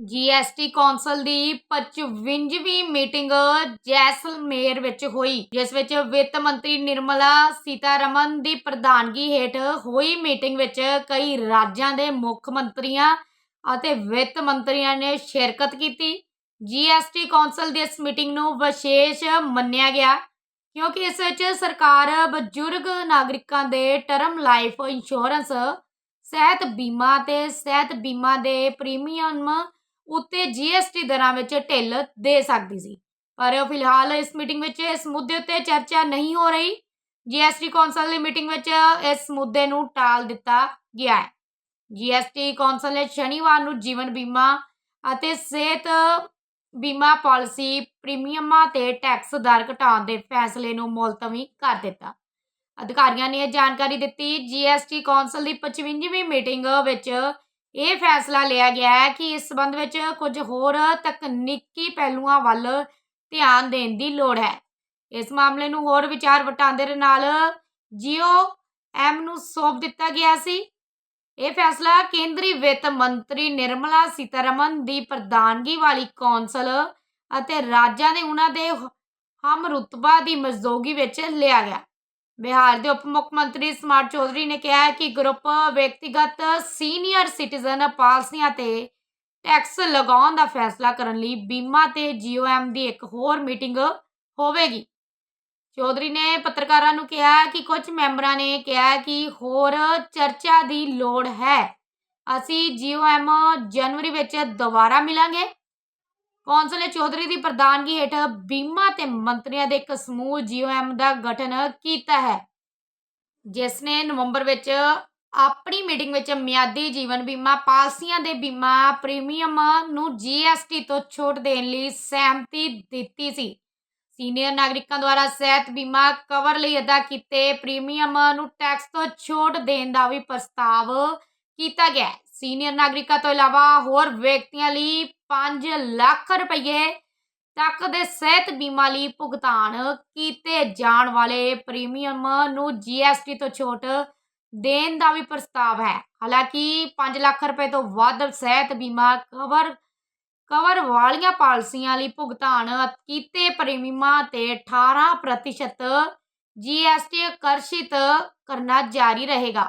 GST council ਦੀ 55ਵੀਂ meeting Jaisalmer ਵਿੱਚ ਹੋਈ, ਜਿਸ ਵਿੱਚ ਵਿੱਤ ਮੰਤਰੀ ਨਿਰਮਲਾ ਸੀਤਾਰਮਨ ਦੀ ਪ੍ਰਧਾਨਗੀ ਹੇਠ ਹੋਈ ਮੀਟਿੰਗ ਵਿੱਚ ਕਈ ਰਾਜਾਂ ਦੇ ਮੁੱਖ ਮੰਤਰੀਆਂ ਅਤੇ ਵਿੱਤ ਮੰਤਰੀਆਂ ਨੇ ਸ਼ਿਰਕਤ ਕੀਤੀ। ਜੀਐਸਟੀ ਕੌਂਸਲ ਦੀ ਇਸ ਮੀਟਿੰਗ ਨੂੰ ਵਿਸ਼ੇਸ਼ ਮੰਨਿਆ ਗਿਆ, ਕਿਉਂਕਿ ਇਸ ਵਿੱਚ ਸਰਕਾਰ ਬਜ਼ੁਰਗ ਨਾਗਰਿਕਾਂ ਦੇ ਟਰਮ ਲਾਈਫ ਇੰਸ਼ੋਰੈਂਸ, ਸਿਹਤ ਬੀਮਾ ਤੇ ਸਿਹਤ ਬੀਮਾ ਦੇ ਪ੍ਰੀਮੀਅਮ ਉੱਤੇ ਜੀਐਸਟੀ ਦਰਾਂ ਵਿੱਚ ਢਿੱਲ ਦੇ ਸਕਦੀ ਸੀ। ਪਰ ਫਿਲਹਾਲ ਇਸ ਮੀਟਿੰਗ ਵਿੱਚ ਇਸ ਮੁੱਦੇ ਉੱਤੇ ਚਰਚਾ ਨਹੀਂ ਹੋ ਰਹੀ। ਜੀਐਸਟੀ ਕੌਂਸਲ ਦੀ ਮੀਟਿੰਗ ਵਿੱਚ ਇਸ ਮੁੱਦੇ ਨੂੰ ਟਾਲ ਦਿੱਤਾ ਗਿਆ ਹੈ। ਜੀਐਸਟੀ ਕੌਂਸਲ ਨੇ ਸ਼ਨੀਵਾਰ ਨੂੰ ਜੀਵਨ ਬੀਮਾ ਅਤੇ ਸਿਹਤ ਬੀਮਾ ਪਾਲਿਸੀ ਪ੍ਰੀਮੀਅਮਾਂ ਤੇ ਟੈਕਸ ਦਰ ਘਟਾਉਣ ਦੇ ਫੈਸਲੇ ਨੂੰ ਮੁਲਤਵੀ ਕਰ ਦਿੱਤਾ। ਅਧਿਕਾਰੀਆਂ ਨੇ ਇਹ ਜਾਣਕਾਰੀ ਦਿੱਤੀ ਜੀਐਸਟੀ ਕੌਂਸਲ ਦੀ 55ਵੀਂ ਮੀਟਿੰਗ ਵਿੱਚ ਇਹ ਫੈਸਲਾ ਲਿਆ ਗਿਆ ਹੈ ਕਿ ਇਸ ਸਬੰਧ ਵਿੱਚ ਕੁਝ ਹੋਰ ਤਕਨੀਕੀ ਪਹਿਲੂਆਂ ਵੱਲ ਧਿਆਨ ਦੇਣ ਦੀ ਲੋੜ ਹੈ। ਇਸ ਮਾਮਲੇ ਨੂੰ ਹੋਰ ਵਿਚਾਰ ਵਟਾਂਦਰੇ ਨਾਲ ਜੀਓ ਐਮ ਨੂੰ ਸੌਂਪ ਦਿੱਤਾ ਗਿਆ ਸੀ। ਇਹ ਫੈਸਲਾ ਕੇਂਦਰੀ ਵਿੱਤ ਮੰਤਰੀ ਨਿਰਮਲਾ ਸੀਤਾਰਮਨ ਦੀ ਪ੍ਰਧਾਨਗੀ ਵਾਲੀ ਕੌਂਸਲ ਅਤੇ ਰਾਜਾਂ ਦੇ ਉਹਨਾਂ ਦੇ ਹਮ ਰੁਤਬਾ ਦੀ ਮਜ਼ਦੂਗੀ ਵਿੱਚ ਲਿਆ ਗਿਆ। ਬਿਹਾਰ ਦੇ ਉਪ ਮੁੱਖ ਮੰਤਰੀ ਸਮਾਰਟ ਚੌਧਰੀ ਨੇ ਕਿਹਾ ਹੈ ਕਿ ਗਰੁੱਪ ਵਿਅਕਤੀਗਤ ਸੀਨੀਅਰ ਸਿਟੀਜ਼ਨ ਪਾਲਸੀਆਂ ਤੇ ਟੈਕਸ ਲਗਾਉਣ ਦਾ ਫੈਸਲਾ ਕਰਨ ਲਈ ਬੀਮਾ ਤੇ ਜੀਓਐਮ ਦੀ ਇੱਕ ਹੋਰ ਮੀਟਿੰਗ ਹੋਵੇਗੀ। ਚੌਧਰੀ ਨੇ ਪੱਤਰਕਾਰਾਂ ਨੂੰ ਕਿਹਾ ਕਿ ਕੁਝ ਮੈਂਬਰਾਂ ਨੇ ਕਿਹਾ ਕਿ ਹੋਰ ਚਰਚਾ ਦੀ ਲੋੜ ਹੈ। ਅਸੀਂ ਜੀਓਐਮ ਜਨਵਰੀ ਵਿੱਚ ਦੁਬਾਰਾ ਮਿਲਾਂਗੇ। ਕੌਂਸਲ ਚੌਧਰੀ ਦੀ ਪ੍ਰਧਾਨਗੀ ਹੇਠ ਬੀਮਾ ਤੇ ਮੰਤਰੀਆਂ ਦੇ ਇੱਕ ਸਮੂਹ ਜੀਓਐਮ ਦਾ ਗਠਨ ਕੀਤਾ ਹੈ, ਜਿਸ ਨੇ ਨਵੰਬਰ ਵਿੱਚ ਆਪਣੀ ਮੀਟਿੰਗ ਵਿੱਚ ਮਿਆਦੀ ਜੀਵਨ ਬੀਮਾ ਪਾਲਸੀਆਂ ਦੇ ਬੀਮਾ ਪ੍ਰੀਮੀਅਮ ਨੂੰ ਜੀਐਸਟੀ ਤੋਂ ਛੋਟ ਦੇਣ ਲਈ ਸਹਿਮਤੀ ਦਿੱਤੀ ਸੀ। ਸੀਨੀਅਰ ਨਾਗਰਿਕਾਂ ਦੁਆਰਾ ਸਿਹਤ ਬੀਮਾ ਕਵਰ ਲਈ ਅਦਾ ਕੀਤੇ ਪ੍ਰੀਮੀਅਮ ਨੂੰ ਟੈਕਸ ਤੋਂ ਛੋਟ ਦੇਣ ਦਾ ਵੀ ਪ੍ਰਸਤਾਵ ਕੀਤਾ ਗਿਆ ਹੈ। ਸੀਨੀਅਰ ਨਾਗਰਿਕਾਂ ਤੋਂ ਇਲਾਵਾ ਹੋਰ ਵਿਅਕਤੀਆਂ ਲਈ 5 ਲੱਖ ਰੁਪਏ ਤੱਕ ਦੇ ਸਿਹਤ ਬੀਮਾ ਲਈ ਭੁਗਤਾਨ ਕੀਤੇ ਜਾਣ ਵਾਲੇ ਪ੍ਰੀਮੀਅਮ ਨੂੰ ਜੀਐਸਟੀ ਤੋਂ ਛੋਟ ਦੇਣ ਦਾ ਵੀ ਪ੍ਰਸਤਾਵ ਹੈ। ਹਾਲਾਂਕਿ 5 ਲੱਖ ਰੁਪਏ ਤੋਂ ਵੱਧ ਸਿਹਤ ਬੀਮਾ ਕਵਰ ਕਵਰ ਵਾਲੀਆਂ ਪਾਲਿਸੀਆਂ ਲਈ ਭੁਗਤਾਨ ਕੀਤੇ ਪ੍ਰੀਮੀਅਮਾਂ ਤੇ 18% ਜੀਐਸਟੀ ਆਕਰਸ਼ਿਤ ਕਰਨਾ ਜਾਰੀ ਰਹੇਗਾ।